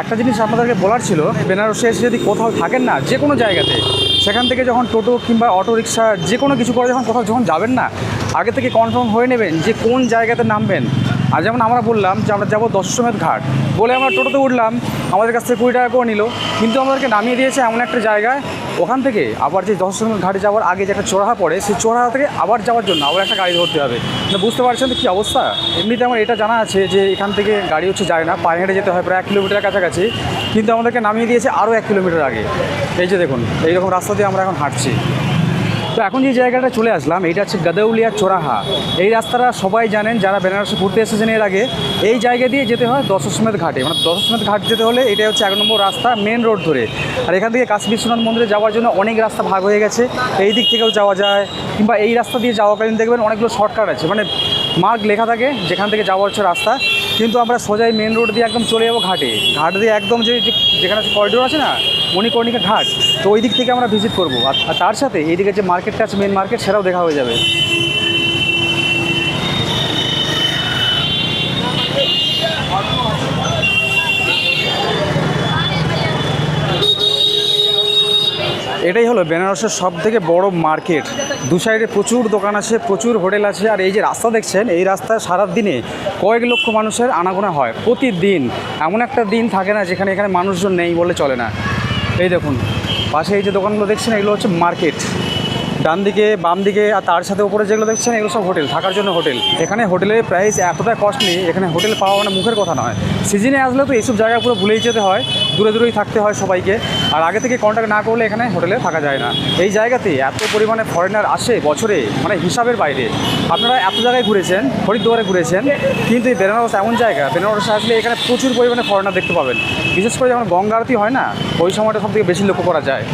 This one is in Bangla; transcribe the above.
একটা জিনিস আপনাদেরকে বলার ছিল, বেনারসে এসে যদি কোথাও থাকেন না, যে কোনো জায়গাতে, সেখান থেকে যখন টোটো কিংবা অটো রিক্সা যে কোনো কিছু করে যখন কোথাও যখন যাবেন না, আগে থেকে কনফার্ম হয়ে নেবেন যে কোন জায়গাতে নামবেন আর যেমন আমরা বললাম যে আমরা যাব দশমেধ ঘাট, বলে আমরা টোটোতে উঠলাম, আমাদের কাছ থেকে কুড়ি টাকা করে নিল। কিন্তু আমাদেরকে নামিয়ে দিয়েছে এমন একটা জায়গায়, ওখান থেকে আবার যে দশমেধ ঘাটে যাওয়ার আগে যে একটা চোরাহা পড়ে, সেই চোরাহা থেকে আবার যাওয়ার জন্য আবার একটা গাড়ি ধরতে হবে। মানে বুঝতে পারছেন তো কী অবস্থা? এমনিতে আমার এটা জানা আছে যে এখান থেকে গাড়ি হচ্ছে যায় না, পায়ে হেঁটে যেতে হয় প্রায় এক কিলোমিটার কাছাকাছি, কিন্তু আমাদেরকে নামিয়ে দিয়েছে আরও এক কিলোমিটার আগে। এই যে দেখুন, এইরকম রাস্তা দিয়ে আমরা এখন হাঁটছি। তো এখন যে জায়গাটা চলে আসলাম, এইটা হচ্ছে গাদাউলিয়া চোরাহা। এই রাস্তাটা সবাই জানেন, যারা বেনারসে ঘুরতে এসেছেন এর আগে, এই জায়গা দিয়ে যেতে হয় দশসমেধ ঘাটে। মানে দশসমেধ ঘাট যেতে হলে এটা হচ্ছে এক নম্বর রাস্তা মেন রোড ধরে। আর এখান থেকে কাশী বিশ্বনাথ মন্দিরে যাওয়ার জন্য অনেক রাস্তা ভাগ হয়ে গেছে। এই দিক থেকেও যাওয়া যায়। কিংবা এই রাস্তা দিয়ে যাওয়াকালীন দেখবেন অনেকগুলো শর্টকাট আছে। মানে মার্ক লেখা থাকে, যেখান থেকে যাওয়া হচ্ছে রাস্তা। কিন্তু আমরা সোজাই মেন রোড দিয়ে একদম চলে যাব ঘাটে। ঘাট দিয়ে একদম যে- যেখানে করিডোর আছে না মণিকর্ণিকা ঘাট, তো ওই দিক থেকে আমরা ভিজিট করব। আর তার সাথে এইদিকে যে মার্কেটটা আছে মেন মার্কেট সেটাও দেখা হয়ে যাবে। এটাই হলো বেনারসের সব থেকে বড় মার্কেট দু সাইডে প্রচুর দোকান আছে, প্রচুর হোটেল আছে, আর এই যে রাস্তা দেখছেন, এই রাস্তায় সারা দিনে কয়েক লক্ষ মানুষের আনাগোনা হয় প্রতিদিন। এমন একটা দিন থাকে না যেখানে এখানে মানুষজন নেই বলে চলে না। এই দেখুন, পাশে এই যে দোকানগুলো দেখছেন, এগুলো হচ্ছে মার্কেট। ডান দিকে বাম দিকে আর তার সাথে উপরে যেগুলো দেখছেন, এগুলো সব হোটেল, থাকার জন্য হোটেল। এখানে হোটেলের প্রাইস এতটা কস্টলি এখানে হোটেল পাওয়া মানে মুখের কথা নয়। সিজনে আসলে তো এইসব জায়গা পুরো ভুলেই যেতে হয়। দূরে দূরেই থাকতে হয় সবাইকে। আর আগে থেকে কন্ট্যাক্ট না করলে এখানে হোটেলে থাকা যায় না। এই জায়গাতে এত পরিমাণে ফরেনার আসে বছরে মানে হিসাবের বাইরে। আপনারা এত জায়গায় ঘুরেছেন, হরিদ্বারে ঘুরেছেন, কিন্তু এই বেনারস এমন জায়গা, বেনারসে আসলে এখানে প্রচুর পরিমাণে ফরেনার দেখতে পাবেন। বিশেষ করে যখন গঙ্গা আরতি হয় না, ওই সময়টা সব থেকে বেশি লক্ষ্য করা যায়।